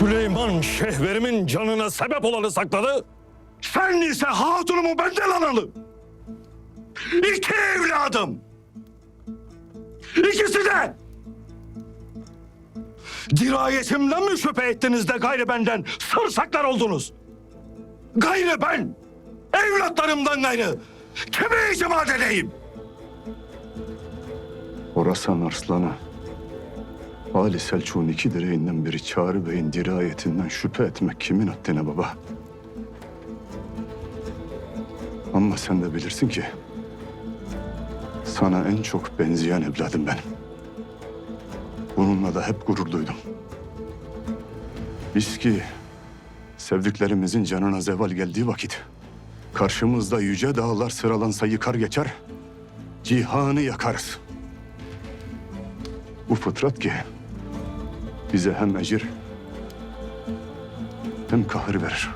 Süleyman şehverimin canına sebep olanı sakladı. Sen ise hatunumu benden alalı. İki evladım. İkisi de. Dirayetimden mi şüphe ettiniz de gayrı benden sırsaklar oldunuz? Gayrı ben, evlatlarımdan gayrı kime itimat edeyim? Orasan Arslan'a Ali Selçuk'un iki direğinden biri Çağrı Bey'in dirayetinden şüphe etmek kimin haddine baba? Ama sen de bilirsin ki sana en çok benzeyen evladım benim. Bununla da hep gurur duydum. Biz ki sevdiklerimizin canına zeval geldiği vakit karşımızda yüce dağlar sıralansa yıkar geçer, cihanı yakarız. Bu fıtrat ki bize hem ecir hem kahır verir.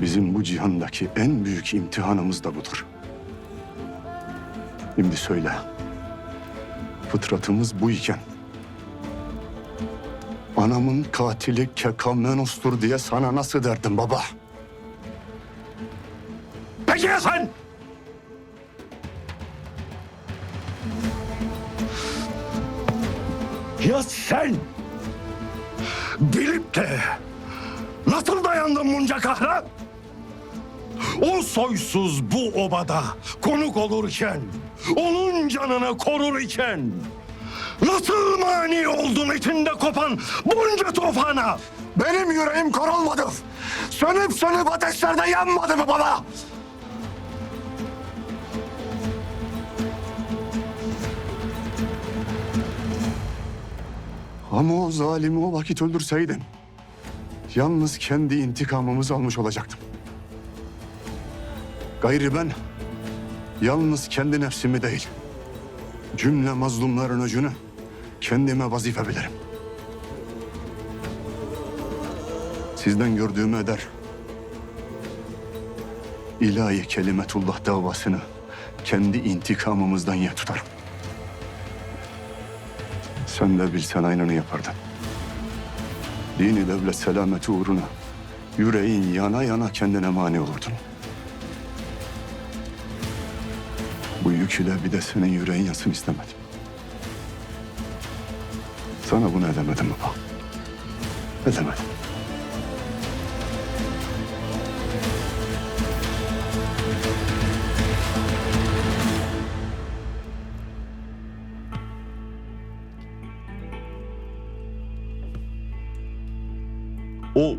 Bizim bu cihandaki en büyük imtihanımız da budur. Şimdi söyle. Fıtratımız bu iken anamın katili Kekamenos'tur diye sana nasıl derdim baba? Peki ya sen? Ya sen? Bilip de nasıl dayandın bunca kahra? O soysuz bu obada konuk olurken, onun canını korur iken nasıl mani oldun içinde kopan bunca tufana? Benim yüreğim korulmadı. Sönüp sönüp ateşlerde yanmadı mı baba? Ama o zalimi o vakit öldürseydin... ...yalnız kendi intikamımızı almış olacaktım. Gayrı ben... ...yalnız kendi nefsimi değil... ...cümle mazlumların öcünü... ...kendime vazife bilirim. Sizden gördüğümü eder. İlahi kelimetullah davasını kendi intikamımızdan yer tutarım. Sen de bilsen aynını yapardın. Dini devlet selameti uğruna yüreğin yana yana kendine mani olurdun. Bu yük ile bir de senin yüreğin yansın istemedim. Sana bunu edemedim baba. Edemedim. O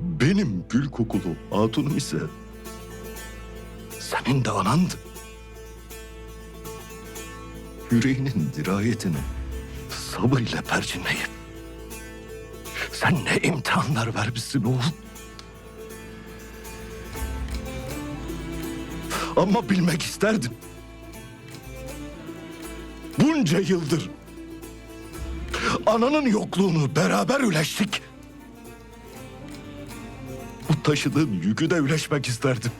benim gül kokulu hatunum ise senin de anandı. Yüreğinin dirayetini sabır ile perçinleyip sen ne imtihanlar vermişsin oğlum. Ama bilmek isterdim. Bunca yıldır ananın yokluğunu beraber üleştik. Taşıdığın yükü de üleşmek isterdim.